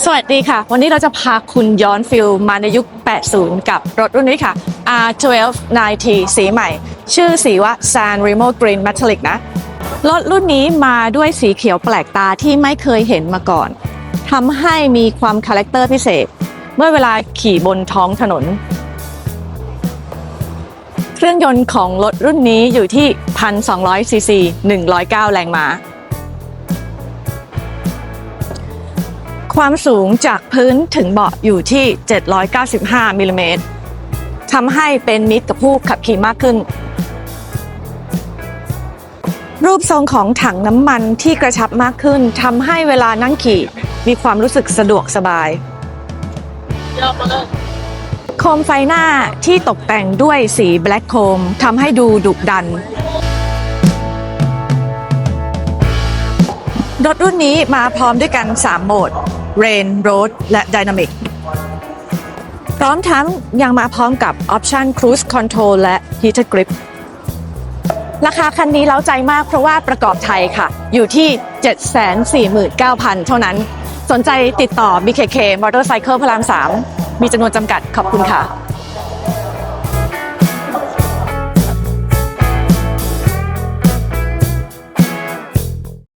สวัสดีค่ะ วันนี้เราจะพาคุณย้อนฟิลมาในยุค 80 กับรถรุ่นนี้ค่ะ R12 9T สีใหม่ ชื่อสีว่า San Remo Green Metallic นะ รถรุ่นนี้มาด้วยสีเขียวแปลกตาที่ไม่เคยเห็นมาก่อนทำให้มีความคาแรคเตอร์พิเศษ เมื่อเวลาขี่บนท้องถนน เครื่องยนต์ของรถรุ่นนี้อยู่ที่ 1,200ซีซี109 แรงม้า ความสูงจากพื้นถึงเบาะอยู่ที่ 795มิลลิเมตรทำให้เป็นมิตรกับผู้ขับขี่มากขึ้น รูปทรงของถังน้ำมันที่กระชับมากขึ้นทำให้เวลานั่งขี่มีความรู้สึกสะดวกสบาย โคมไฟหน้าที่ตกแต่งด้วยสีแบล็คโคมทำให้ดูดุดัน รถรุ่นนี้มาพร้อมด้วยกัน 3 โหมด Rain, Road และ Dynamic พร้อมทั้งยังมาพร้อมกับ Option Cruise Control และ Heated Grip ราคาคันนี้เล้าใจมากเพราะว่าประกอบไทยค่ะ อยู่ที่ 749,000 เท่านั้น สนใจติดต่อ BKK Motorcycle พระราม 3 มีจำนวนจำกัดขอบคุณค่ะ